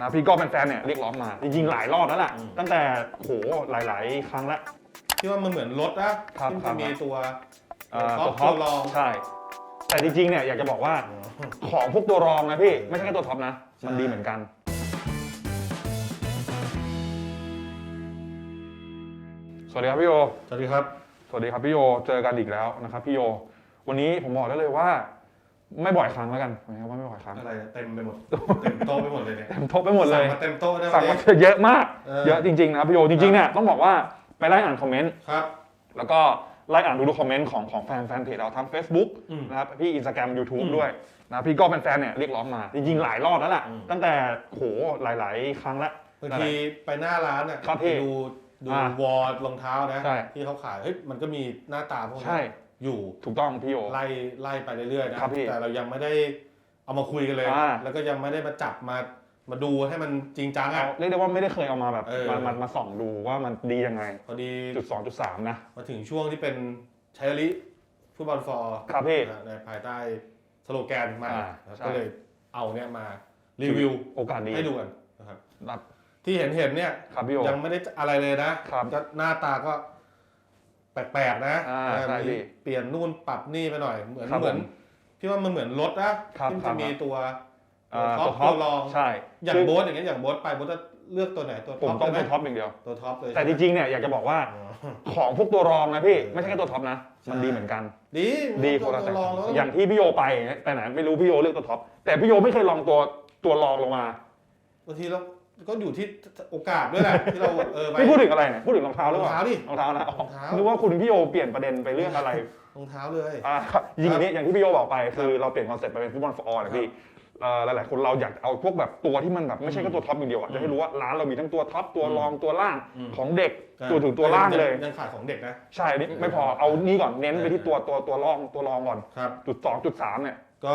นะพี่ก็เป็นแฟนๆเนี่ยเรียกร้องมาจริงๆหลายรอบแล้วล่ะอืมตั้งแต่โหหลาย ๆ ครั้งแล้วที่ว่ามันเหมือนรถนะครับที่ครัจะบมีตัวเอ่อท็อตัปวท็อปตัวรองใช่ แต่จริงๆเนี่ยอยากจะบอกว่าของพวกตัวรองนะพี่ไม่ใช่แค่ตัวท็อปนะ มันดีเหมือนกัน สวัสดีครับพี่โย สวัสดีครับ สวัสดีครับพี่โย เจอกันอีกแล้วนะครับพี่โย วันนี้ผมบอกได้เลยว่า ไม่บ่อยครั้งแล้วกันนะครับว่าไม่บ่อยครั้งอะไรเต็มไปหมดเต็มโต๊ะไปหมดเลยเนี่ยเต็มทบไปหมดเลยสั่งมาเต็มโต๊ะได้สั่งไหมมาเยอะมากเออเยอะจริงๆนะครับพี่โยจริงๆเนี่ยต้องบอกว่าไปไล่อ่านคอมเมนต์ครับแล้วก็ไล่อ่านดูดูคอมเมนต์ของของแฟนแฟนเพจเราทั้ง Facebook อืมนะครับพี่อินสตาแกรมยูทูบอืมด้วยนะพี่ก็เป็นแฟนๆเนี่ยเรียกร้องมา จริงๆหลายรอบแล้วล่ะอืมตั้งแต่โหหลายๆ ครั้งแล้วบางทีไปหน้าร้านอะครับพี่ไปดูดูอ่าวอลรองเท้านะใช่ที่เขาขายเฮ้ยมันก็มีหน้าตาพวกนี้ใช่ อยู่ถูกต้องพี่โยไล่ไล่ไปเรื่อยๆนะครับพี่แต่เรายังไม่ได้เอามาคุยกันเลย อ่า แล้วก็ยังไม่ได้มาจับมามาดูให้มันจริงจังอะ เรียกได้ว่าไม่ได้เคยเอามาแบบเออ มามามาส่องดูว่ามันดียังไง พอดีจุดสองจุดสามนะ มาถึงช่วงที่เป็นใช้ลิฟุตบอลฟอร์ครับพี่นะในภายใต้สโลแกนมาอ่านะครับใช่ ก็เลยเอาเนี่ยมารีวิวโอกาสดีให้ดูกันนะครับ ครับที่เห็นเห็นเนี่ย ครับพี่โยยังไม่ได้อะไรเลยนะครับก็หน้าตาก็ แปลกๆนะอ่าเออใช่มีพี่เปลี่ยนนู่นปรับนี่ไปหน่อยเหมือนครับเหมือนผมพี่ว่ามันเหมือนรถนะครับที่มันครัจะบ มีตัวเอ่อท็อตัปวท็อปตัวรองใช่อย่างคือโบ๊ทอย่างเงี้ยอย่างโบ๊ทไปโบ๊ทจะเลือกตัวไหนตัวผมท็อปต้องได้ตัวไหมท็อปอย่างเดียว ตัวท็อปเลยแต่จใช่ไหมริงๆเนี่ยอยากจะบอกว่าอ๋อ ของพวกตัวรองนะพี่เออไม่ใช่แค่ตัวท็อปนะใช่มันดีเหมือนกัน ดีดีตัคนวละตัแต่วรองแล้วอย่างที่พี่โยไปไปไหนไม่รู้พี่โยเลือกตัวท็อปแต่พี่โยไม่เคยลองตัวตัวรองลงมา บางทีเรา ก็อยู่ที่โอกาสด้วยแหละที่เราเออไป นี่พูดถึงอะไรเนี่ยพูดถึงรองเท้ารหรือองเปล่าเท้าดิรองเท้านะอ๋อรองเท้า นึกว่าคุณพี่โยเปลี่ยนประเด็นไปเรื่องอะไรรองเท้าเลย อ่าครับจริงๆอันนี้อย่างที่พี่โยบอกไปคือเราเปลี่ยนคอนเซ็ปต์ไปเป็นฟุตบอลฟอร์นะพี่เอ่อหลายๆคนเราอยากเอาพวกแบบตัวที่มันแบบไม่ใช่แค่ตัวท็อปอย่างเดียวอะจะให้รู้ว่าร้านเรามีทั้งตัวท็อปตัวรองตัวล่างอืม ของเด็กตัวถึงตัวล่างเลย ยังขายของเด็กนะ ใช่นี่ไม่พอเอานี่ก่อนเน้นไปที่ตัวตัวตัวรองตัวรองก่อน ครับ จุดสองจุดสามเนี่ย ก็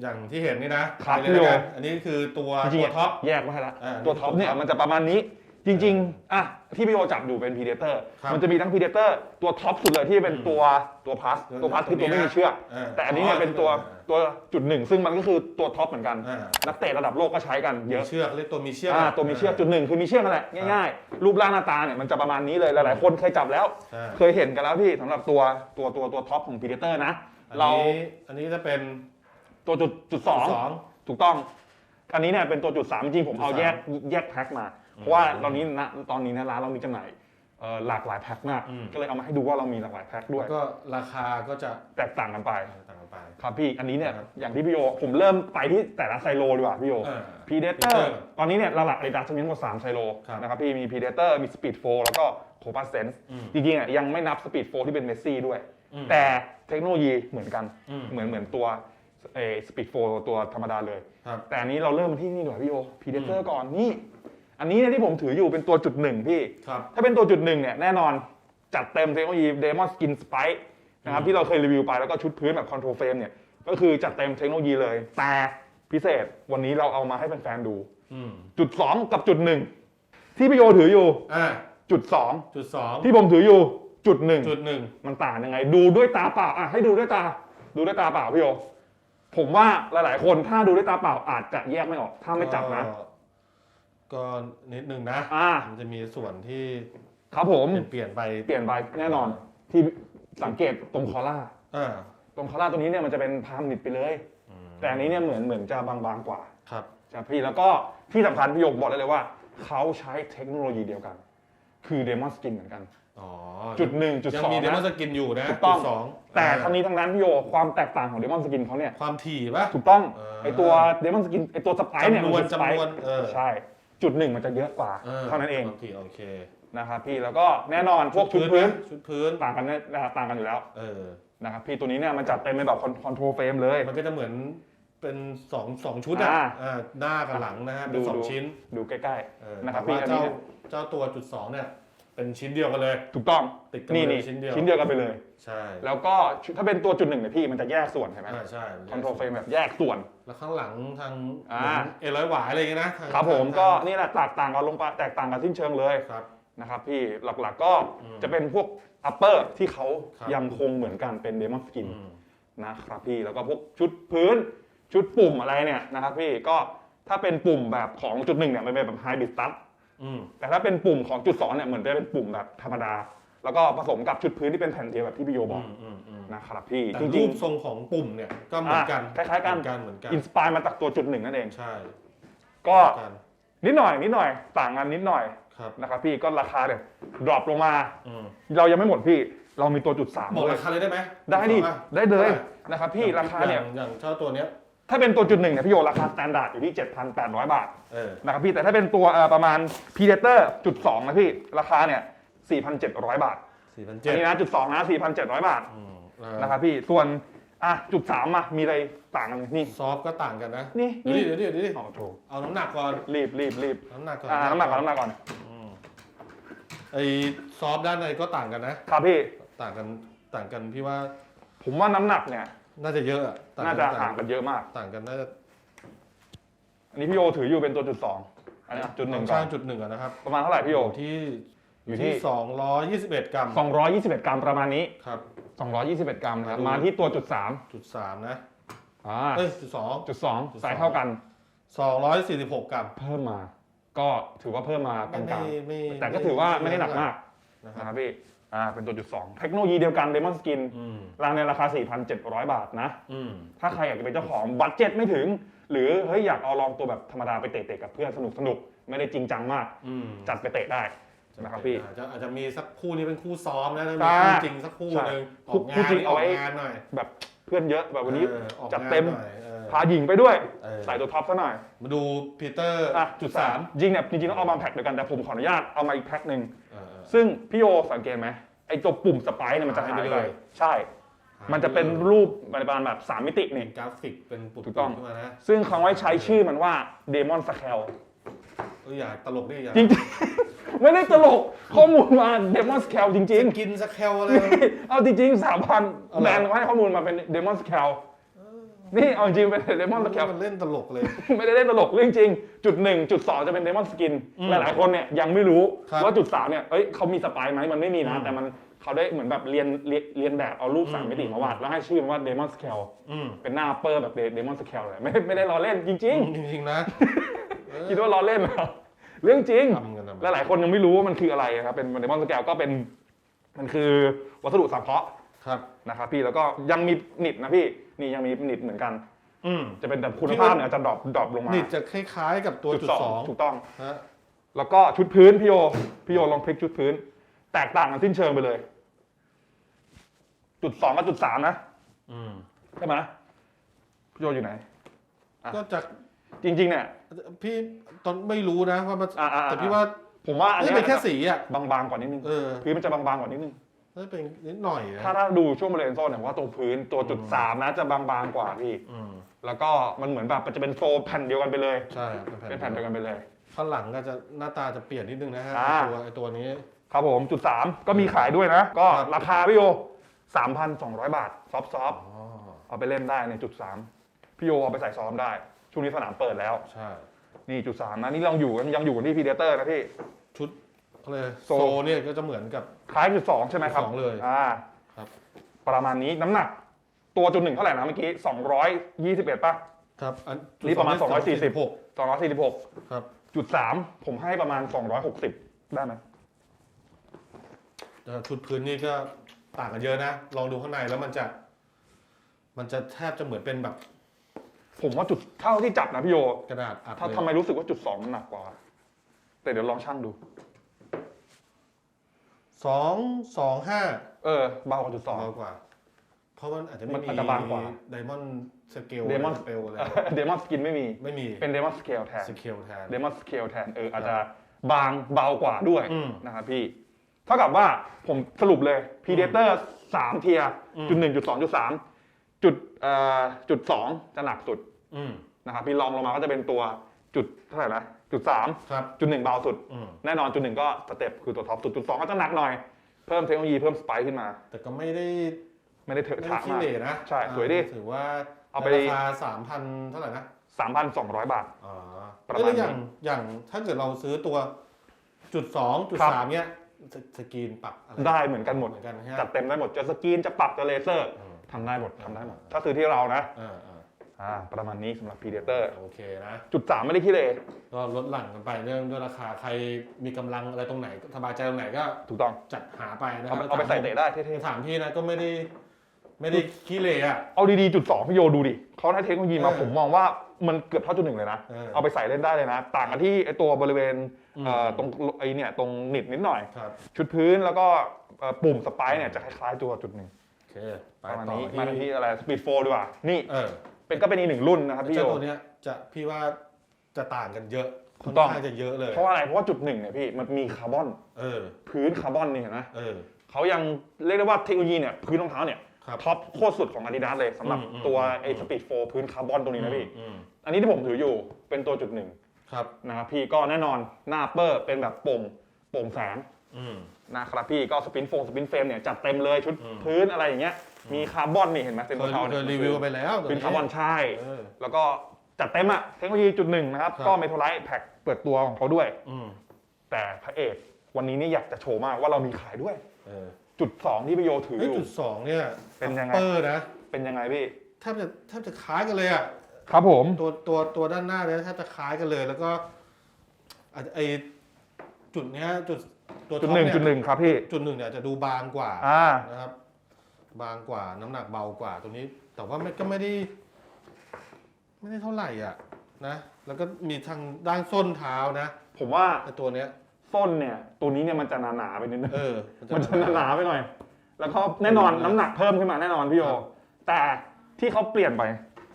อย่างที่เห็นนี่นะครับไปเลยพี่โย แล้วกันอันนี้คือตัวจริงตัวๆท็อป แยกไว้ให้ละอ่าตัวท็อปเนี่ยมันจะประมาณนี้จริงๆอะที่พี่โยจับอยู่เป็นพีเดเตอร์ครับมันจะมีทั้งพีเดเตอร์ตัวท็อปสุดเลยที่เป็นตัวตัวพลัสตัวพลัสคือตัวไม่มีเชือกเออแต่อันนี้เนี่ยเป็นตัวตัวจุดหนึ่งซึ่งมันก็คือตัวท็อปเหมือนกัน อ่านักเตะระดับโลกก็ใช้กันเยมีอะเชือกเรียกตัวมีเชือกอ่าตัวมีเชือกจุดหนึ่งคือมีเชือกนั่นแหละง่ายๆรูปร่างหน้าตาเนี่ยมันจะประมาณนี้เลยหลายๆคนเคยจับแล้วใช่เคยเห็นกันแล้วพี่สำหรับตัวตัวตัวตัวท็อปของพีเดเตอร์นะ อันเรานี้อันนี้จะเป็น ตัวจุดจุดสองสอง ถูกต้อง อันนี้เนี่ยเป็นตัวจุดสามจริงๆผมเอาจุดสาม แยกแยกแพ็คมา เพราะว่าตอนนี้นะตอนนี้นะร้านเรามีจำหน่ายเอ่อหลากหลายแพ็คมากอืมก็เลยเอามาให้ดูว่าเรามีหลากหลายแพ็คด้วย แล้วก็ราคาก็จะแตกต่างกันไป ต่างกันไป ครับพี่ อันนี้เนี่ยครับอย่างที่พี่โยผมเริ่มไปที่แต่ละไซโลดีกว่าพี่โยเออพีเดเตอ Predator ร์ตอนนี้เนี่ยหลักๆอาดิดาสมีทั้งหมด3ไซโลครับ นะครับพี่มีพีเดเตอร์มีสปีดโฟแล้วก็โคปาเซนส์อืม จริงๆอะยังไม่นับสปีดโฟที่เป็นเมสซี่ด้วย อืมแต่เทคโนโลยีเหมือนกันอืม เหมือนเหมือนตัว เอสปีดโฟตัวธรรมดาเลย ครับ แต่อันนี้เราเริ่มที่นี่ดีกว่าพี่โอพีเดเตอร์ก่อนนี่ อันนี้เนี่ยที่ผมถืออยู่เป็นตัวจุดหนึ่งพี่ ครับ ถ้าเป็นตัวจุดหนึ่งเนี่ยแน่นอนจัดเต็มเทคโนโลยี Demon Skin Spike นะครับอืมที่เราเคยรีวิวไปแล้วก็ชุดพื้นแบบ Control Frame เนี่ยก็คือจัดเต็มเทคโนโลยีเลย แต่พิเศษวันนี้เราเอามาให้แฟนๆดู อืมจุด 2 กับจุด1ที่พี่โยถืออยู่อ่าจุดจุดสอง2ที่ผมถืออยู่จุดจุดหนึ่ง1มันต่างยังไง ดูด้วยตาเปล่าอะให้ดูด้วยตา ดูด้วยตาเปล่าพี่โย ผมว่าหลายๆ คนถ้าดูด้วยตาเปล่าอาจจะแยกไม่ออก ถ้าไม่จับนะ ก็ก็นิดนึงนะ อ่า มันจะมีส่วนที่ครับผม เปลี่ยนเปลี่ยนไปเปลี่ยนไปแน่นอน ที่สังเกตตรงคอล่า อ่าตรงคอล่าตัวนี้เนี่ยมันจะเป็นพามนิดไปเลย อืมแต่อันนี้เนี่ยเหมือนเหมือนจะบางๆกว่าครับ ใช่พี่แล้วก็ที่สำคัญพี่โยกบอกได้เลยว่า เขาใช้เทคโนโลยีเดียวกัน คือเดมอนสกินเหมือนกัน อ๋อจุดหนึ่งจุดยังสองมีเดมอนนะ สกินอยู่นะถูกต้อง จุดสองแต่อ่าทั้งนี้ทั้งนั้นพี่โยความแตกต่างของเดมอนสกินเขาเนี่ย ความถี่ปะ ถูกต้องเออไอตัวเดมอนสกินไอตัวสไปร์เนี่ยจำนวนมัคือ Spike จำนวนเออ ใช่ จุดหนึ่งมันจะเยอะกว่า เท่านั้นเองความถี่โอเคนะครับพี่แล้วก็แน่นอนพวกชุดพื้นชุดพื้นต่างกันเนี่ยต่างกันอยู่แล้วเออ นะครับพี่ตัวนี้เนี่ยมันจัดเต็มเป็นแบบคอนโทรลเฟรมเลย มันก็จะเหมือนเป็นสองสองชุดอะอ่าอ่าหน้ากับหลังนะฮะดูเป็นสองดู ชิ้นดูใกล้เออนะครับแต่ว่าพี่อันนี้เจ้าเนี่ยเจ้าตัวจุดสองเนี่ย เป็นชิ้นเดียวกันเลยๆถูกต้องติดกันนี่เลยนี่ชิ้นเดียว ชิ้นเดียวกันไปเลย ใช่แล้วก็ชุดถ้าเป็นตัวจุดหนึ่งเนี่ยพี่มันจะแยกส่วนเห็นไหมอ่าใช่คอนโทรลเฟรมแบบแยกส่วน แล้วข้างหลังทางอ่า เอร้อยหวายอะไรอย่างเงี้ยนะทางครับ ผมทางก็นี่แหละแตกต่างกันลงไปแตกต่างกันสิ้นเชิงเลยครับ นะครับพี่หลักๆก็อืมจะเป็นพวกอัปเปอร์ที่เขาครับ ยังคงเหมือนกันเป็นเดมอนสกิน อืม นะครับพี่แล้วก็พวกชุดพื้นชุดปุ่มอะไรเนี่ยนะครับพี่ก็ถ้าเป็นปุ่มแบบของจุดหนึ่งเนี่ยมันเป็นแบบไฮบริดตัสอืม แต่ถ้าเป็นปุ่มของจุดสองเนี่ยเหมือนจะเป็นปุ่มแบบธรรมดา แล้วก็ผสมกับชุดพื้นที่เป็นแผ่นเดียวแบบที่พี่โยบอกอืมอืมอืมนะครับพี่แต่จรูริงปทรงของปุ่มเนี่ยก็เหมือนกันอะคล้ายๆกันเหมือนกันเหมือนกันๆอินสปายมาจากตัวจุดหนึ่งนั่นเอง ใช่ก็เหมือนกันนิดหน่อยนิดหน่อยต่างกันนิดหน่อยครับนะครับพี่ก็ราคาเนี่ยดรอปลงมา อืมเรายังไม่หมดพี่ เรามีตัวจุดสามบอกด้วยราคาเลยได้ไหมได้ดิบอกว่าได้เลยท่าหร่นะครับพี่ราคาเนี่ยองอย่างเจ้าตัวเนี้ย ถ้าเป็นตัวจุดหนึ่งเนี่ยพี่โยราคาสแตนดาร์ดอยู่ที่ 7,800 บาทเออนะครับพี่แต่ถ้าเป็นตัวเอ่อประมาณ Predator จุดสองนะพี่ราคาเนี่ย4,700 บาทสี่พันอัเจ็ดนนี้นะจุดสองนะ4,700 บาทนะครับพี่ส่วนอะจุดสามมามีอะไรต่างกันนี่ซอฟต์ก็ต่างกันนะนี่เดี๋ยวดิเดี๋ยวดิเดี๋ยวดิอ๋อถูกเอาน้ำหนักก่อนรีบรีบรีบน้ำหนักก่อนอ่าน้ำหนักก่อนน้ำหนักก่อนอืมไอซอฟต์ด้านในก็ต่างกันนะ ครับพี่ ต่างกันต่างกันพี่ว่าผมว่าน้ำหนักเนี่ย น่าจะเยอะอะต่งกัน่าจะห่างกันเยอะมาก ต่างกันน่าจะอันนี้พี่โยถืออยู่เป็นตัวจุดสองอันนี้จุดหนึ่งก่อช่านงจุดหนึ่งอะนะครับประมาณเท่าไหร่พี่โย อยู่ที่อยู่ที่สองร้อยยี่สิบเอ็ดกรัม221 กรัมประมาณนี้ ครับ 221 กรัมนะครับดูมาที่ตัวจุดสามจุดสามนะอ่าเอ้ยจุดสอง จุดสองจุดสอง สายเท่ากัน สองร้อยสี่สิบหกกรัม เพิ่มมา ก็ถือว่าเพิ่มมากลางไม่ๆแต่ก็ถือว่าไม่ได้หนักมากนะคนะรับครับพี่ อ่าเป็นตัวจุดสองเทคโนโลยีเดียวกัน Demon Skin อืมรางในราคา 4,700 บาทนะอืมถ้าใครอยากจะเป็นเจ้าของบัตเจ็ตไม่ถึง หรือเฮ้ยอยากเอาลองตัวแบบธรรมดาไปเตะๆกับเพื่อนสนุกสนุกๆไม่ได้จริงจังมากอืมจัดไปเตะได้นะครับพี่อาจจะอาจจะมีสักคู่นี้เป็นคู่ซ้อมนะแล้วใช่มีคู่จริงสักคู่หนึ่งอคู่อกงาคู่นจริงนี่อเอาอกไว้งานหน่อยแบบเพื่อนเยอะแบบวันนี้ออออกจัดงานเต็มหน่อยเออ พาหญิงไปด้วย เออ ใส่ตัวท็อปซะหน่อยมาดูปีเตอร์อะจุดสามจริงเนี่ยจริงๆต้องเอามาแพ็คเดียวกันแต่ผมขออนุญาตเอามาอีกแพ็คหนึ่งเออเออ ซึ่งพี่โยสังเกตไหมไอ้ตัวปุ่มสไปค์เนี่ยมันจะหายหายไปไปเลย ใช่ มันจะเป็นรูปประมาณแบบสามมิติเป็นี่นกราฟิกเป็นปุดถูกต้อง ขึ้นมานะซึ่งเขาไว้ใช้ชื่อมันว่า Demon Scale เอออย่าตลกดิอย่าจริงๆ ไม่ได้ตลกข้อมูลมา Demon Scale จริง กินสแคลอะไร ๆ เอาจริงๆสามพันเอาเหรอ แบรนด์เขาให้ข้อมูลมาเป็น Demon Scale นี่ เอาจริงเป็น Demon Scale มันเล่นตลกเลย ไม่ได้เล่นตลกเรื่องจริง จุดหนึ่งจุดสองจะเป็น Demon Skin อืมหลายๆคนเนี่ยยังไม่รู้ครับว่าจุดสามเนี่ยเอ้ยเขามีสไปร์ไหมมันไม่มีนะอืมแต่มันเขาได้เหมือนแบบเรียนเรียนเรียนแบบเอารูปสามอืมมิติมาวาดแล้วให้ชื่อมันว่า Demon Scale อืมเป็นหน้าเปอร์แบบ Demon Scale เลยไม่ไม่ได้ล้อเล่นจริงจริงๆนะเออๆคิดว่าล้อเล่นเหรอเรื่องจริงทำกันทำไมและหลายคนยังไม่รู้ว่ามันคืออะไรนะครับเป็น Demon Scale ก็เป็นมันคือวัสดุสังเคราะห์ ครับ นะครับพี่แล้วก็ยังมีหนิดนะพี่นี่ยังมีหนิดเหมือนกัน อืม จะเป็นแบบคุณพี่ภาพว่าเนี่ยจะดรอปดรอปลงมานี่จะคล้ายๆ กับตัวจุดสองถูกต้องฮะแล้วก็ชุดพื้นพี่โยพี่โยลองพลิกชุดพื้น แตกต่างกันสิ้นเชิงไปเลย จุดสองกับจุดสามนะอืมใช่ไหมพี่โยอยู่ไหนอะก็จะจริง ๆ เนี่ย พี่ตอนไม่รู้นะว่ามันอ่าอ่าอ่าแต่พี่ว่า ผมว่าอันนี่เนี้ยเป็นแค่สีอะบางๆกว่านิดนึงเออพื้นมันจะบางๆกว่านิดนึง น่าจะเป็นนิดหน่อยนะถ้าถ้าดูช่วงบริเวณโซนเนี่ยผมว่าตัวพื้นตัวจุดสามนะจะบางๆกว่าพี่อืมแล้วก็มันเหมือนแบบมันจะเป็นโฟมแผ่นเดียวกันไปเลย ใช่เป็นแผ่นเดียวกันไปเลย ข้างหลังก็จะหน้าตาจะเปลี่ยนนิดนึงนะฮะอ่าไอ้ตัวไอตัวนี้ ครับผมจุดสามก็มีขายด้วยนะ ก็ครับ ราคาพี่โยสามพันสองร้อยบาท ซอฟต์อ๋อๆเอาไปเล่นได้ในจุดสามพี่โยเอาไปใส่ซ้อมได้ ช่วงนี้สนามเปิดแล้ว ใช่ นี่จุดสามนะนี่เราอยู่กันยังอยู่กันที่พีเดเตอร์นะพี่ชุด เขาเลยโซ โซเนี่ยก็จะเหมือนกับ คล้ายจุดสองใช่ไหมครับจุดสองเลยอ่าครับ ประมาณนี้น้ำหนัก ตัวจุดหนึ่งเท่าไหร่นะเมื่อกี้สองร้อยยี่สิบเอ็ดป่ะ ครับอันนี่ประมาณจุด246หกสองร้อยสี่สิบหกครับจุดสามผมให้ประมาณสองร้อยหกสิบได้ไหมเอ่อชุดพื้นนี่ก็ต่างกันเยอะนะ ลองดูข้างในแล้วมันจะ มันจะแทบจะเหมือนเป็นแบบผมว่าจุดเท่าที่จับนะพี่โยกระดาษอัดถ้าเลยทำไมรู้สึกว่าจุดสองมันหนักกว่า แต่เดี๋ยวลองชั่งดู สองสองห้าเออเบากว่าจุดสอง เบากว่า เพราะมันอาจจะไม่มันมีอาจจะบางกว่า ไดมอนด์สเกล Diamond สเปลอะไรเดมอนสกินไม่มี ไม่มีเป็นเดมอนสเกลแทน สเกลแทน เดมอนสเกลแทนเอออาจจะบางเบากว่าด้วยอืมนะครับพี่ เท่ากับว่าผมสรุปเลยพีเดเตอร์สามเทียอืม จุดหนึ่งจุดสองจุดสามจุดเอ่อจุดสองจะหนักสุดอืมนะครับพี่ลองลงมาก็จะเป็นตัวจุดเท่าไหร่นะ จุดสามครับจุดหนึ่งเบาสุด อืมแน่นอนจุดหนึ่งก็สเต็ปคือตัวท็อปสุดจุดสองก็จะหนักหน่อย เพิ่มเทคโนโลยีเพิ่มสไปค์ขึ้นมา แต่ก็ไม่ได้ไม่ได้เถอะไม่ทะได้ขี้มาก เหร่นะใช่สวยดิถือว่าเอาไป ในราคาสามพันเท่าไหร่นะสามพันสองร้อยบาท อ๋อประมาณแล้วอย่างอย่างถ้าเกิดเราซื้อตัวจุดสองจุดครับ สามเนี้ยสสกรีนปรับอะไรได้เหมือนกันหมด เหมือนกันฮะจัดเต็มได้หมดจะสกรีนจะปรับจะเลเซอร์อืม ทำได้หมดทำได้หมด ถ้าซื้อที่เรานะ อ่าอ่า อ่าประมาณนี้สำหรับ Predator โอเคนะจุดสามไม่ได้ขี้เลยก็ลดหลั่นกันไปเรื่องด้วยราคาใครมีกำลังอะไรตรงไหนสบายใจตรงไหนก็ถูกต้องจัดหาไปนะคเอารับไปเอาไปใส่เตะได้เท่ถามพี่นะก็ไม่ได้ไม่ได้ขี้เหร่อะๆเอาดีๆจุดสองพี่โยดูดิเขาได้เทคโนโลยีมาเออผมมองว่ามันเกือบเท่าจุดหนึ่งเลยนะ เออเอาไปใส่เล่นได้เลยนะ ต่างกันที่ไอตัวบริเวณอืม เอ่อตรงไอเนี่ยตรงหนิดนิดหน่อย ครับชุดพื้นแล้วก็เอ่อปุ่มสไปค์เนี่ยจะคล้ายๆตัวจุดหนึ่งโอเคไปประมาณต่อนี้ที่มาที่อะไรสปีดโฟดีกว่านี่ เออ เป็นก็เป็นอีกหนึ่งรุ่นนะครับพี่โยเจ้าตัวเนี้ยจะพี่ว่าจะต่างกันเยอะถูค่อนกต้อง ข้างจะเยอะเลยเพราะว่าอะไรเพราะว่าจุดหนึ่งเนี่ยพี่มันมีคาร์บอนเออพื้นคาร์บอนนี่เห็นไหมเออ เขายังเรียกได้ว่าเทคโนโลยีเนี่ยพื้นรองเท้าเนี่ยครับท็อปโคตรสุดของ Adidas เลยสำหรับอืมอืมตัวอืม ไอ้สปีดโฟพื้นคาร์บอนตรงนี้นะพี่อืมอันนี้ที่ผมถืออยู่เป็นตัวจุดหนึ่งครับนะครับพี่ก็แน่นอนหน้าเปอร์เป็นแบบโป่งโป่งแสงอืม นะครับพี่ก็สปินโฟงสปินเฟรมเนี่ยจัดเต็มเลยชุดอืม พื้นอะไรอย่างเงี้ย มีคาร์บอนนี่เห็นไหมเซ็นเคโตยเทาเคยรีวิวไปแล้วตัวเป็นคาร์บอนใช่ เออ แล้วก็จัดเต็มอะเทคโนโลยีจุดหนึ่งนะครับ ครับ ก็เมทัลไลท์แพ็คเปิดตัวของเขาด้วย อืมแต่พระเอกวันนี้เนี่ยอยากจะโชว์มากว่าเรามีขายด้วย เออจุดสองที่พี่โยถือเฮ้อยยู่ จุดสองเนี่ยเป็นยังไง เปอร์นะเป็นยังไงพี่แทบจะแทบจะคล้ายกันเลยอะ ครับผม ตัวตัวตัวด้านหน้าเนี่ยแทบจะคล้ายกันเลย แล้วก็อาจจะไอจุดเนี้ยจุดตัวจุดท็อปหนึ่งเยจุดหนึ่งครับพี่ จุดหนึ่งเนี่ยจะดูบางกว่าอ่า นะครับ บางกว่าน้ำหนักเบากว่าตัวนี้ แต่ว่ามันก็ไม่ได้ ไม่ได้เท่าไหร่อะนะแล้วก็มีทางด้านส้นเท้านะผมว่าไอตัวเนี้ย ส้นเนี่ย ตัวนี้เนี่ยมันจะหนาๆไปนิดนึงเออมันจะหนาๆไปหน่อย แล้วก็แน่นอนน้ำหนักเพิ่มขึ้นมาแน่นอนพี่โยครับแต่ที่เขาเปลี่ยนไป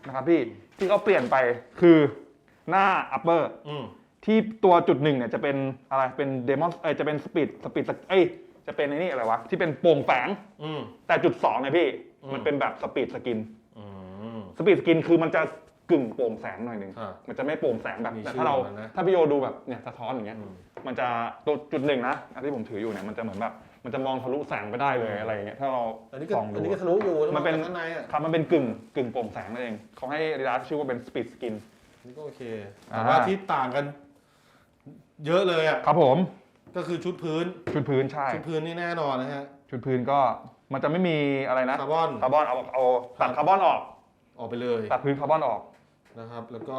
นะครับพี่ที่เขาเปลี่ยนไปคือหน้า upper อืมที่ตัวจุดหนึ่งเนี่ยจะเป็นอะไรเป็นเดมอนเอยจะเป็นสปีดสปีดเอ้ย จะเป็นไอ้นี่อะไรวะ ที่เป็นโปร่งแฝง อืม แต่จุดสองเนี่ยพี่ อืม มันเป็นแบบสปีดสกิน อืม สปีดสกินคือมันจะกึ่งโปร่งแสงหน่อยหนึ่งครับมันจะไม่โปร่งแสงแบบมีแต่ชื่อถ้าเรามันนะ ถ้าพี่โยดูแบบเนี่ยสะท้อนอย่างเงี้ย อืม มันจะตัวจุดหนึ่งนะอันที่ผมถืออยู่เนี่ยมันจะเหมือนแบบมันจะมองทะลุแสงไปได้เลยอะไรอย่างเงี้ยถ้าเราอันนี้ก็ส่องอันดูนี้ก็ทะลุอยู่มันเป็นข้างในอะครับมันเป็นกึ่งกึ่งโปร่งแสงนั่นเองเขาให้ดีดาชื่อว่าเป็นสปีดสกินนี่ก็โอเคอ่าแต่ว่า ที่ต่างกัน เยอะเลยอะ ครับผม ก็คือชุดพื้น ชุดพื้นใช่ ชุดพื้นนี่แน่นอนนะฮะ ชุดพื้นก็มันจะไม่มีอะไรนะคาร์บอนคาร์บอนเอาเอาตัดคาร์บอนออก ออกไปเลย ตัดพื้นคาร์บอนออกนะครับ แล้วก็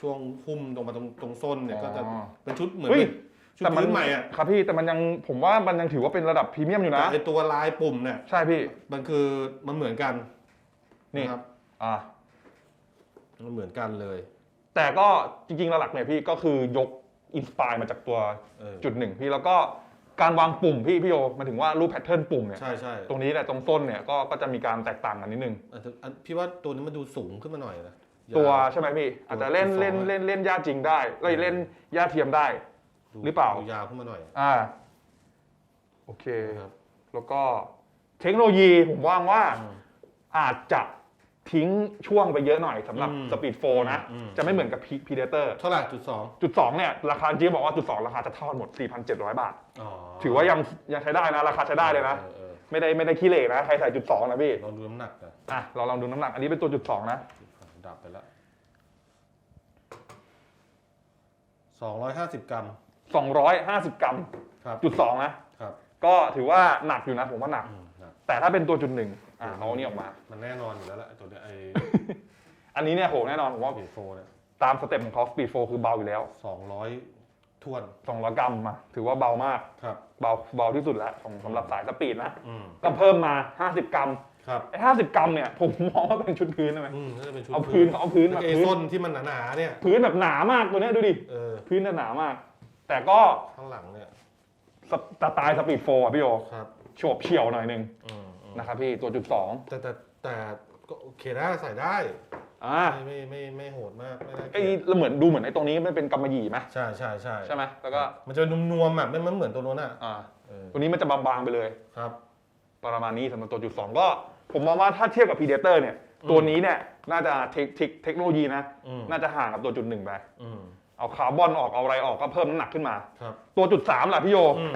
ช่วงหุ้มตรงมาตรงตรงส้นเนี่ยก็จะอ๋อเป็นชุดเหมือนเฮ้ยเป็นชุดแต่มันพื้นใหม่อะครับพี่แต่มันยังผมว่ามันยังถือว่าเป็นระดับพรีเมียมอยู่แต่นะไอตัวลายปุ่มเนี่ยใช่พี่มันคือมันเหมือนกันนี่นะครับอ่ามันเหมือนกันเลย แต่ก็จริงๆหลักๆเนี่ยพี่ก็คือยก อินสปายมาจากตัวเออ จุดหนึ่งพี่แล้วก็การวางปุ่มพี่พี่โยหมายถึงว่ารูปแพทเทิร์นปุ่มเนี่ยใช่ใช่ตรงนี้แหละตรงต้นเนี่ยก็ก็จะมีการแตกต่างกันนิดนึง อันอันพี่ว่าตัวนี้มันดูสูงขึ้นมาหน่อยนะตัวาวใช่ไหมพี่ อาจจะเล่นตัวเล่นสองอะเล่นเล่นย่าจริงได้เอ้ยเล่นย่าเทียมได้ ดูหรือเปล่า ดูยาวขึ้นมาหน่อยอ่าโอเคครับแล้วก็เทคโนโลยีผมว่างว่าอืมอาจจะ ทิ้งช่วงไปเยอะหน่อยสำหรับอืมสปีดโฟนะ อืม จะไม่เหมือนกับพีเดเตอร์เท่าไหร่จุดสองจุดสองเนี่ยราคาจริงๆบอกว่าจุดสองราคาจะเท่ากันหมด 4,700 บาท อ๋อถือว่ายังยังใช้ได้นะ ราคาใช้ได้เลยนะ ออออไม่ได้ไม่ได้ขี้เหร่นะ ใครใส่จุดสองนะพี่ ลองดูน้ำหนักนะอะ เราลองดูน้ำหนัก อันนี้เป็นตัวจุดสองนะ ดับไปแล้วสองร้อยห้าสิบกรัม 250 กรัมครับ จุดสองนะ ครับก็ถือว่าหนักอยู่นะ ผมว่าหนัก อืมหนักแต่ถ้าเป็นตัวจุดหนึ่ง อะเอาอันนี้ออกมา มันแน่นอนอยู่แล้วแหละไอ้ตัวเนี้ยไอ้ อันนี้เนี่ยโหแน่นอนผมว่า ปีโฟเนี่ยตามสเต็ปของเขาสปีดโฟคือเบาอยู่แล้ว สองร้อยทวน200 กรัมมาถือว่าเบามาก ครับ เบาเบาที่สุดแล้วของสำหรับสายสปีดนะ อืมก็เพิ่มมา 50 กรัมครับ ไอ้50กรัมเนี่ยผมมองว่าเป็นชุดพื้นใช่ไหม อืมน่าจะเป็นชุดเอาพื้นเอาพื้นแล้วแบบไอ้พื้น ส้นที่มันหนาๆเนี่ย พื้นแบบหนามากตัวเนี้ยดูดิ เออ พื้นจะหนามาก แต่ก็ข้างหลังเนี่ยสสไตล์สปีดโฟร์อะพี่โยครับ โฉบเฉี่ยวหน่อยหนึง อืมอืม นะครับพี่ตัวจุดสองแต่แต่แต่ก็โอเคได้ใส่ได้ อ่าไม่ไม่ไม่ไม่โหดมากไม่น่าเกไอ้ลียดเหมือนดูเหมือนไอ้ตรงนี้มันเป็นกำมะหยี่ไหมใช่ใช่ใช่ใช่ไหมแล้วก็มันจะนุ่มๆอะไม่มันเหมือนตัวโน้นอะอ่าเออตัวนี้มันจะบางๆไปเลยครับ ประมาณนี้สำหรับตัวจุดสองก็ ผมมองว่าถ้าเทียบกับ Predator เนี่ยอืมตัวนี้เนี่ยน่าจะเทคเทคเทคโนโลยีนะอืมน่าจะห่างกับตัวจุดหนึ่งไปอืมเอาคาร์บอนออกเอาอะไรออกก็เพิ่มน้ำหนักขึ้นมาครับตัวจุดสามล่ะพี่โยอืม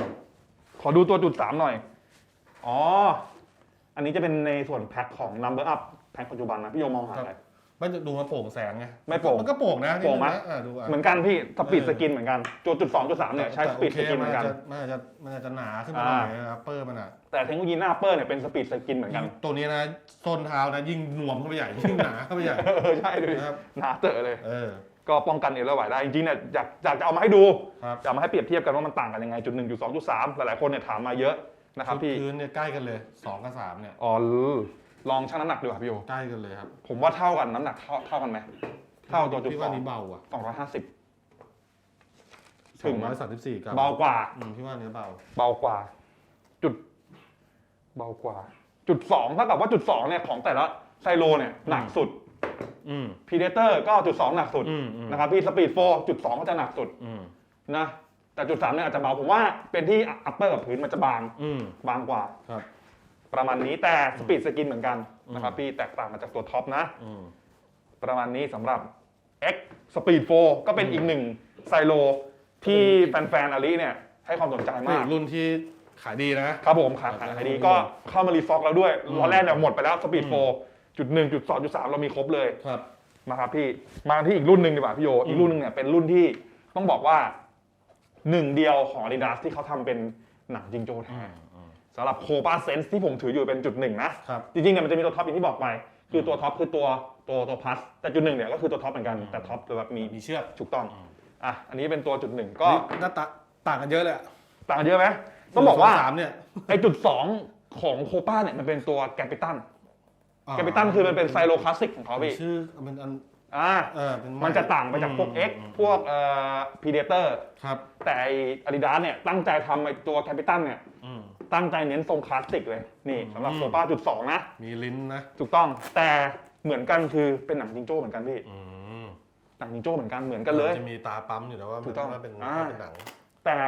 ขอดูตัวจุดสามหน่อย อ๋อ อันนี้จะเป็นในส่วนแพ็คของ Number Up แพ็คปัจจุบันนะพี่โยมองหาอะไร มันจะดูมาโปร่งแสงไงไม่โปร่งมันก็โปร่งนะโปร่งไหมนี่นะอ่าดูอะเหมือนกันพี่สปีดเออสกินเหมือนกันตัวจุดสองจุดสามเนี่ยใช้สปีดสแต่โอคกินเหมือนกัน มันอาจจะมันอาจจะหนาขึ้นมาหน่อยนะครับเปอร์มันอะ แต่เทคโนโลยีหน้าเปอร์เนี่ยเป็นสปีดสกินเหมือนกันตัวนี้นะส้นเท้านะยิ่งนวมเข้าไปใหญ่ยิ่งหนาเข้าไปใหญ่เออใช่ดูดินะครับหนาเตอะเลย เออ ก็ป้องกันเอลไหวได้จริงๆเนี่ยอยากอยากจะเอามาให้ดูครับ อยากมาให้เปรียบเทียบกันว่ามันต่างกันยังไงจุดหนึ่งจุดสองจุดสามหลายๆคนเนี่ยถามมาเยอะ นะครับพี่พื้นเนี่ยใกล้กันเลยสองกับสามเนี่ยอ๋อลองชั่งน้ำหนักดูครับพี่โอใกล้กันเลยครับผมว่าเท่ากันน้ำหนักเท่าเท่ากันไหมเท่าตัวจุดพี่สว่าองนี้เบาอะสองร้อยห้าสิบสถึองงร้อยสามสิบสี่กรัมเบากว่า อืมพี่ว่านี้เบา เบากว่า จุด เบากว่า จุดสองเท่ากับว่าจุดสองเนี่ยของแต่ละไซโลเนี่ยหนักสุดอืม พีเดเตอร์ก็จุดสองหนักสุดอืมอืม นะครับพี่สปีดโฟจุดสองก็จะหนักสุดอืม นะ แต่จุดสามเนี่ยอาจจะเบาผมว่าเป็นที่อัปเปอร์กับพื้นมันจะบางอืม บางกว่า ครับ ประมาณนี้แต่สปีดสกินเหมือนกันอืมนะครับพี่แตกต่างมาจากตัวท็อปนะ อืม ประมาณนี้สำหรับ X Speed 4 ก็เป็นอีกหนึ่งไซโลที่แฟนๆอาลีเนี่ยให้ความสนใจนี่มาก รุ่นที่ขายดีนะ ครับผมขายขายขายดีก็เข้ามารีฟอกแล้วด้วยอืมตอนแรกเนี่ยหมดไปแล้ว Speed อืม4จุดหนึ่งจุดสองจุดสามเรามีครบเลยครับมาครับพี่มาที่อีกรุ่นหนึ่งดีกว่าพี่โยอืมอีกรุ่นหนึ่งเนี่ยเป็นรุ่นที่ต้องบอกว่า หนึ่งเดียวของ Adidas ที่เขาทำเป็นหนังจิงโจ้แท้อืมสำหรับโคปาเซนส์ที่ผมถืออยู่เป็นจุดหนึ่งนะครับจริงๆเนี่ยมันจะมีตัวท็อปอย่างที่บอกไป คือตัวท็อปคือตัวตัวตัวพัสแต่จุดหนึ่งเนี่ยก็คือตัวท็อปเหมือนกันแต่ท็อปแบบมีมีเชือกถูกต้องอืมอะอันนี้เป็นตัวจุดหนึ่งก็นี่หน้าตาต่างกันเยอะเลยอะต่างกันเยอะไหมต้องบอกว่าสามเนี่ยไอจุดสองของโคป้าเนี่ยมันเป็นตัวแกปิตันแกปิตันคือมันเป็นไซโลคลาสสิกของเขาพี่ชื่อมันอัน อ่าเออเป็นมันจะต่างไปจากพวก X พวกเอ่อ Predator ครับ แต่ไอ Adidas เนี่ยตั้งใจทำไอตัวแกปิตันเนี่ยอืม ตั้งใจเน้นทรงคลาสสิกเลย นี่สำหรับอืมโคป้าจุดสองนะ มีลิ้นนะถูกต้องแต่เหมือนกันคือเป็นหนังจิงโจ้เหมือนกันพี่อืมหนังจิงโจ้เหมือนกันเหมือนกันเลย จะมีตาปั๊มอยู่แต่ว่าถูกต้องว่าเป็นอ่าเป็นหนัง แต่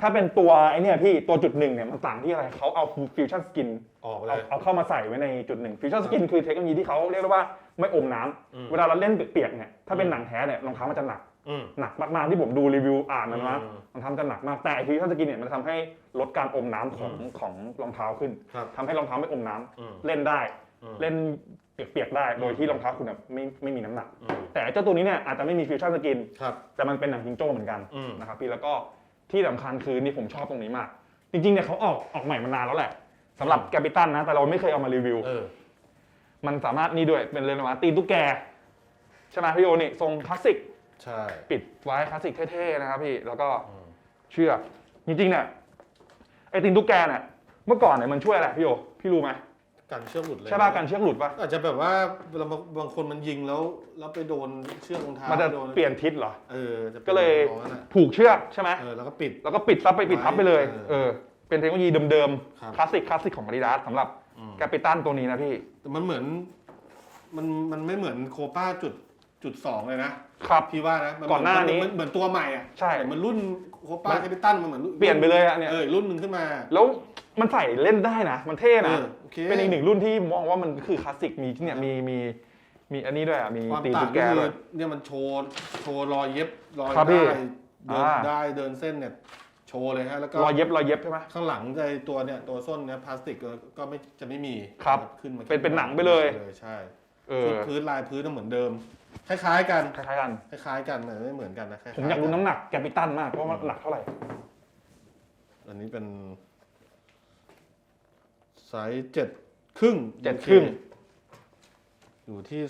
ถ้าเป็นตัวไอเนี่ยพี่ตัวจุดหนึ่งเนี่ยมันต่างที่อะไรเขาเอาฟิวชั่นสกินออกเลเอาย เอาเข้ามาใส่ไว้ในจุดหนึ่งฟิวชั่นสกินคือเทคโนโลยีที่เขาเรียกได้ว่าไม่อมน้ำอืม เวลาเราเล่นเปียกๆเนี่ยถ้าเป็นหนังแท้เนี่ยรองเท้ามันจะหนัก อืม หนักมากๆที่ผมดูรีวิวอ่านมานะอืมรองเท้ามันจะหนักมากแต่ไอฟิวชั่นสกินเนี่ยมันจะทำให้ลดการอมน้ำของอืมของรองเท้าขึ้นครับ ทำให้รองเท้าไม่อมน้ำอืม เล่นได้ อืม เล่นเปียกๆได้โดยที่รองเท้าคุณแบบไม่ไม่มีน้ำหนัก อืมแต่เจ้าตัวนี้เนี่ยอาจจะไม่มีฟิวชั่นสกิน ครับ แต่มันเป็นหนังจิงโจ้เหมือนกันอืม นะครับพี่แล้วก็ ที่สำคัญคือนี่ผมชอบตรงนี้มาก จริงๆเนี่ยเขาออกออกใหม่มานานแล้วแหละสำหรับแกปิตันนะ แต่เราไม่เคยเอามารีวิว เออ มันสามารถนี่ด้วยเป็นเรือนมาตีนตุ๊กแกใช่ไหมพี่โยนี่ทรงคลาสสิก ใช่ ปิดไว้คลาสสิกเท่ๆนะครับพี่แล้วก็อืม เชือกจริงๆเนี่ยไอ้ตีนตุ๊กแกเนี่ยเมื่อก่อนเนี่ยมันช่วยอะไรพี่โยพี่รู้ไหม กันเชือกหลุดเลยใช่ป่ะกันเชือกหลุดป่ะอาจจะแบบว่าเวลาบางบางคนมันยิงแล้วแล้วไปโดนเชือกรองเท้ามันจะโดนเปลี่ยนทิศเหรอเออจะป็นก็เลยประมาณนั้นอะผูกเชือกใช่ไหมเออแล้วก็ปิดแล้วก็ปิดซับไปปิดทับไปเลยเออเออเป็นเทคโนโลยีเดิมครับๆคลาสสิกคลาสสิกของ Adidas สำหรับอืมแกปิตันตัวนี้นะพี่แต่มันเหมือนมันมันไม่เหมือนโคป้าจุดจุดสองเลยนะครับพี่ว่านะมัก่อนหน้านี้เหมืเหมือนตัวใหม่อะใช่เหมือนรุ่นโคป้ามันแคปิตันมันเหมือนรุ่นเปลี่ยนไปเลยอะเนี่ยเออรุ่นหนึ่งขึ้นมา แล้ว มันใส่เล่นได้นะ มันเท่นะเออโอเค เป็นอีกหนึ่งรุ่นที่มองว่ามันคือคลาสสิกมีเนี่ยมีมีมีอันนี้ด้วยอะ มีความตีนต่างตุ๊กแกก็คืด้วอย เนี่ยมันโชว์โชว์รอยเย็บรอยครับพี่ได้เดินอ่า ได้เดินเส้นเนี่ยโชว์เลยฮะแล้วก็รอยเย็บรอยเย็บใช่ไหม ข้างหลังใจตัวเนี่ยตัวส้นเนี่ยพลาสติกก็ก็ไม่จะไม่มีครับขึ้นมาเป็นเป็นหนังไปเลย ใช่เออพื้นลายพื้นน่ะเหมือนเดิม คล้าย ๆ กันคล้ายๆกัน คล้ายๆกันแต่ไม่เหมือนกันนะคล้ๆผมอยากรู้น้ำหนักแกปิตันมากเพราะว่ามันหนักเท่าไหร่ อันนี้เป็น ไซส์เจ็ดครึ่งเจ็ดครึ่ง อยู่ที่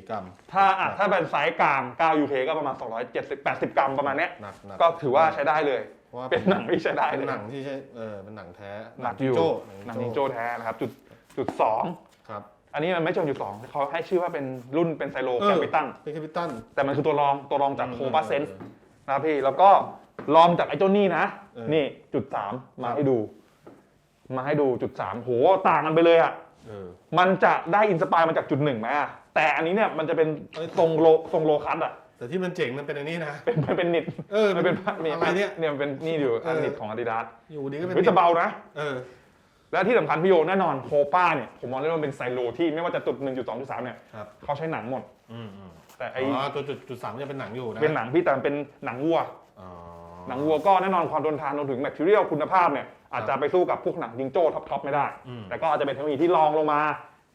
274 กรัมถ้าอะถ้าเป็นไซส์กลาง 9 UK ก็ประมาณ 270 80 กรัมประมาณเนี้ย หนักหนัก ก็ถือว่าใช้ได้เลย เพราะว่า เป็นหนังที่ใช้ได้เป็เลนยหนังที่ใช่เออเป็นหนังแท้หนักอยู่โจ้หนังจิงโจ้แท้นะครับ จุดจุดสองครับอันนี้มันไม่เชิงจุดสองเขาให้ชื่อว่าเป็นรุ่นเป็นไซโลเออแกปิตัน เป็นแคปิตัน แต่มันคือตัวรองตัวรองจากโคบาเซนส์ออนะครับพี่ แล้วก็ลองจากไอ้เจ้านี่นะ เออนี่จุดสามมาครับให้ดู มาให้ดูจุดสามโหต่างกันไปเลยอะเออมันจะได้อินสปายมาจากจุดหนึ่งไหมอะแต่อันนี้เนี่ยมันจะเป็นเอ้ยทรงโลทรงโลคัสอะแต่ที่มันเจ๋งมันเป็นอันนี้นะ เป็นมันเป็นนิดเออมันเป็นอะไรเนี่ยเนี่ยมันเป็นนี่อยู่เอออัอันนิดของอาดิดาสอยู่ดีก็เป็นเฮ้ยจะเบานะเออและที่สำคัญพี่โยแน่นอนโคป้าเนี่ยผมมองได้ว่ามันเป็นไซโลที่ไม่ว่าจะจุดหนึ่งจุดสองจุดสามเนี่ยครับเขาใช้หนังหมดอืมอืมแต่ไออ๋อตัวจุดจุดสามจะเป็นหนังอยู่นะเป็นหนังพี่แต่มันเป็นหนังวัวอ๋อหนังวัวก็แน่นอนความทนทานรวมถึงแมทเทียลคุณภาพเนี่ย อาจจะไปสู้กับพวกหนังจิงโจ้ท็อปๆไม่ได้ อืม แต่ก็อาจจะเป็นเทคโนโลยีที่รองลงมา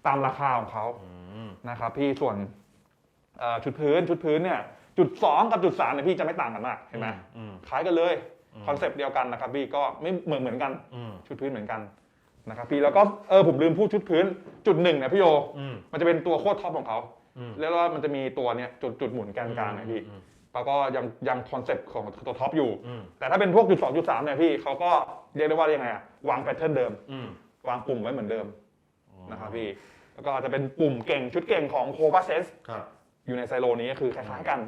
ตามราคาของเขาอืมนะครับพี่ส่วนเอ่อชุดพื้นชุดพื้นเนี่ยจุด 2 กับจุด3เนี่ยพี่จะไม่ต่างกันมากเห็นไหมอืมคล้ายกันเลยอืมคอนเซปต์เดียวกันนะครับพี่ก็ไม่เหมือนเหมือนกันอืมชุดพื้นเหมือนกันนะครับพี่แล้วก็เออผมลืมพูดชุดพื้นจุดหนึ่งเนี่ยพี่โย อืมมันจะเป็นตัวโคตรท็อปของเขาอืมเรียกว่ามันจะมีตัวเนี่ยจุดจุดหมุนแกนกลางเนี่ยพี่อืม แล้วก็ยังยังคอนเซปต์ของตัวท็อปอยู่อืมแต่ถ้าเป็นพวกจุดสองจุดสามเนี่ยพี่เขาก็เรียกได้ว่ายังไงอะวางแพทเทิร์นเดิมอืมวางปุ่มไว้เหมือนเดิมนะครับพี่ แล้วก็จะเป็นปุ่มเก่งชุดเก่งของโค v a เซนครับอยู่ในไซโลนี้ก็คือคล้ายๆกัน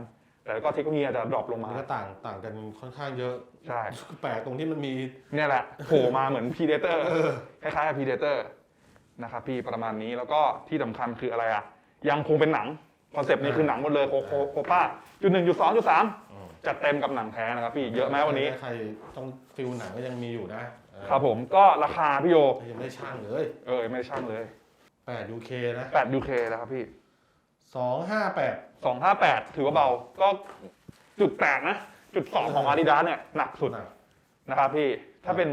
แต่ก็เทคโนโลยีอาจจะดรอปลงมัมานก็ต่างต่างกันค่อนข้างเยอะใช่แปลกตรงที่มันมีเนี่ยแหละโผล่มาเหมือนพีเดเตอร์คล้ายๆกับพีเดเตอร์นะครับพี่ประมาณนี้แล้วก็ที่สำคัญคืออะไรอะยังคงเป็นหนัง คอนเซปต์นี้คือหนังหมดเลยโคโคโคป้าจุดหนึ่งจุดสองจุดสามอืมจัดเต็มกับหนังแท้นะครับพี่เยอะไหมวันนี้ใครต้องฟิลหนังก็ยังมีอยู่นะเออครับผมก็ราคาพี่โยยังไม่ได้ช่างเลย เออไม่ได้ช่างเลย8 UK นะ8 UK นะครับพี่258 258ถือว่าเบาก็จุดแตกนะ จุด2ของ Adidas เนี่ยหนักสุดหนักนะครับพี่ถ้าเป็น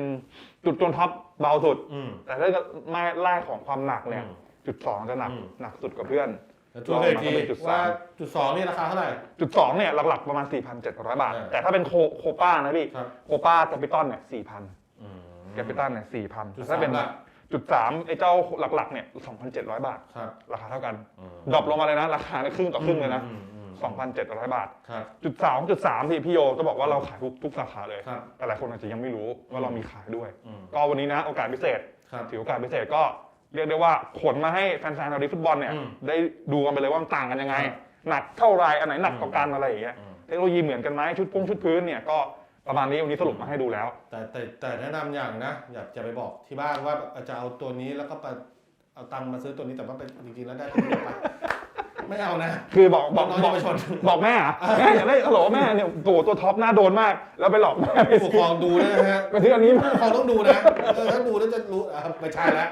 จุดจนท็อปเบาสุดอืมแต่ถ้าเกิดไม่ไล่ของความหนักเนี่ยอืมจุด2จะหนักอืมหนักสุดกว่าเพื่อนแล้ว ตัวเลขทีลองมาก็เป็นจุดสามว่าจุดสองนี่ราคาเท่าไหร่ จุด2เนี่ยหลักๆประมาณ 4,700 บาทเออแต่ถ้าเป็นโคโคป้านะพี่ ครับ โคป้าแคปิตอลเนี่ย4,000อืมแคปิตอลเนี่ย4,000จุดแต่ถ้าเป็นสามล่ะจุด3ไอ้เจ้าหลักๆเนี่ย2,700 บาท ครับราคาเท่ากันอืมดรอปลงมาเลยนะ ราคาเนี่ยครึ่งต่อครึ่งเลยนะอืมอืม2,700 บาท ครับ จุดสองจุดสามพี่พี่โยจะบอกว่าเราขายทุกทุกสาขาเลย ครับ แต่หลายคนอาจจะยังไม่รู้ว่าเรามีขายด้วย อืมก็วันนี้นะโอกาสพิเศษ ครับ ถือโอกาสพิเศษก็ เรียกได้ว่าขนมาให้แฟนๆเราดีฟุตบอลเนี่ย อืมได้ดูกันไปเลยว่ามันต่างกันยังไงครับหนักเท่าไรอันไหนหนักกว่ากันอะไรอย่างเงี้ยอืม เทคโนโลยีเหมือนกันไหมชุดพุ้งชุดพื้นเนี่ยก็ประมาณนี้วันนี้สรุปมาให้ดูแล้ว แต่แต่แต่แนะนำอย่างนะ อยากจะไปบอกที่บ้านว่าจะเอาตัวนี้แล้วก็ไปเอาตังค์มาซื้อตัวนี้แต่ว่าเป็นจริงๆแล้วได้ตัวนี้ไป ไม่เอานะ คือบอกบอกน้องๆบอกเยาวชน บอกแม่อะแม่อย่าได้ฮัลโหลแม่เนี่ยโตตัวท็อปหน้าโดนมาก แล้วไปหลอกแม่ไปผู้ปกซื้คอรองดูนะฮะไปซื้ออันนี้มาผู้ปกครองต้องดูนะเออถ้าดูแล้วจะรู้อะไม่ใช่แล้ว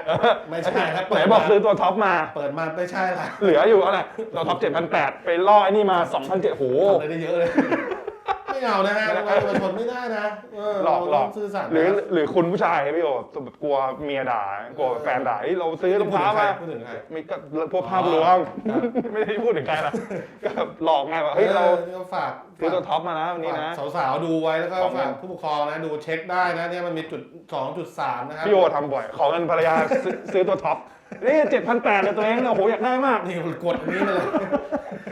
ไม่ใช่ครับไหนบอกซื้อตัวท็อปมา เปิดมาไม่ใช่ละเหลืออยู่อะไรเราท็อป7,800ไปล่อไอ้นี่มา2,007โห ทำอะไรได้เยอะเลย ไม่เอานะฮะน้องๆเยาวชนไม่ได้นะเหลอกหลอกเราต้งซื่อสัตย์หรือนะหรือคุณผู้ชายพี่โอแบบกลัวเมียด่ากลัวแฟนด่าเฮ้ยเราซื้อรองเท้ามาพูดถึงใครมีก็พวกภาพลวงครับไม่ได้พูดถึงใครนะก็แบบหลอกไงว่าเฮ้ยเราออฝากซื้อตัวท็อปมานะวันนี้นะฝากสาวๆดูไว้แล้วก็ของเงินฝากผู้ปกครองนะดูเช็คได้นะเนี่ยมันมีจุดสองจุดสามนะครับพี่โอทำบ่อยขอเงินภรรยาซื้อซื้อตัวท็อป นี่เจ็ดพันแปดเลยตัวเองเนี่ยโอ้โหอยากได้มาก นี่กดอันนี้มาเลย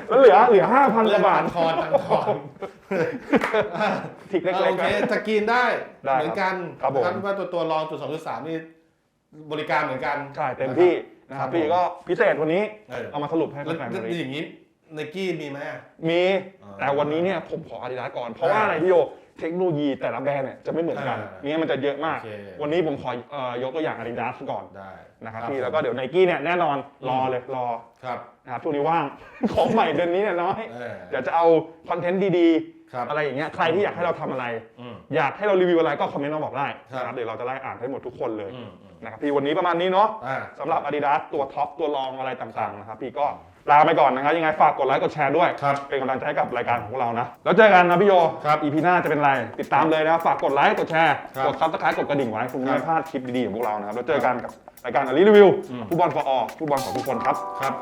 แล้วเหลือเหลือห้าพันกว่าบาท ตังคอนตังคอนทิกเล็กโอๆเคนะ จะกินได้ ได้เหมือนกันครับผมนะว่าตัวตัวรองจุดสองจุดสามนี่บริการเหมือนกันใช่เต็มที่นะครับพี่ก็พิเศษวันนี้ เออเอามาสรุปให้แล้วแฟนๆแล้วดูอย่างนี้ไนกี้มีไหมอะ มีอ่าแต่วันนี้เนี่ยผมขออาดิดาสก่อน เพราะว่าอะไรพี่โย เทคโนโลยีแต่ละแบรนด์เนี่ยจะไม่เหมือนกันอ่าเนี่ยมันจะเยอะมาก โอเค วันนี้ผมขอเอ่อยกตัวอย่างอาดิดาสก่อนได้นะครับพี่แล้วก็เดี๋ยวไนกี้เนี่ยแน่นอนรอเลยรอครับนะครับช่วงนี้ว่าง ของใหม่เดือนนี้เนี่ยน้อยเออ เดี๋ยวจะเอาคอนเทนต์ดีครับ ๆ อะไรอย่างเงี้ยใครที่อยากให้เราทำอะไร อืม อยากให้เรารีวิวอะไรก็คอมเมนต์มาบอกได้ครับนะครับเดี๋ยวเราจะไล่อ่านให้หมดทุกคนเลยอืมอืมนะครับพี่วันนี้ประมาณนี้เนาะ อ่า สำหรับ Adidas ตัวท็อป ตัวรองอะไรต่างๆนะครับพี่ก็ ลาไปก่อนนะครับ ยังไงฝากกดไลค์กดแชร์ด้วย ครับเป็นกำลังใจให้กับรายการของพวกเรานะ แล้วเจอกันนะพี่โย ครับอีพีหน้าจะเป็นไร ติดตามเลยนะ ฝากกดไลค์กดแชร์ ครับกดซับสไครต์กดกระดิ่งไว้ คุณครับไม่พลาดคลิปดีๆของพวกเรานะครับ แล้วเจอกันกับรายการอลีรีวิวอืมฟุตบอลฟอร์อฟุตบอลของทุกคนครับ ครับ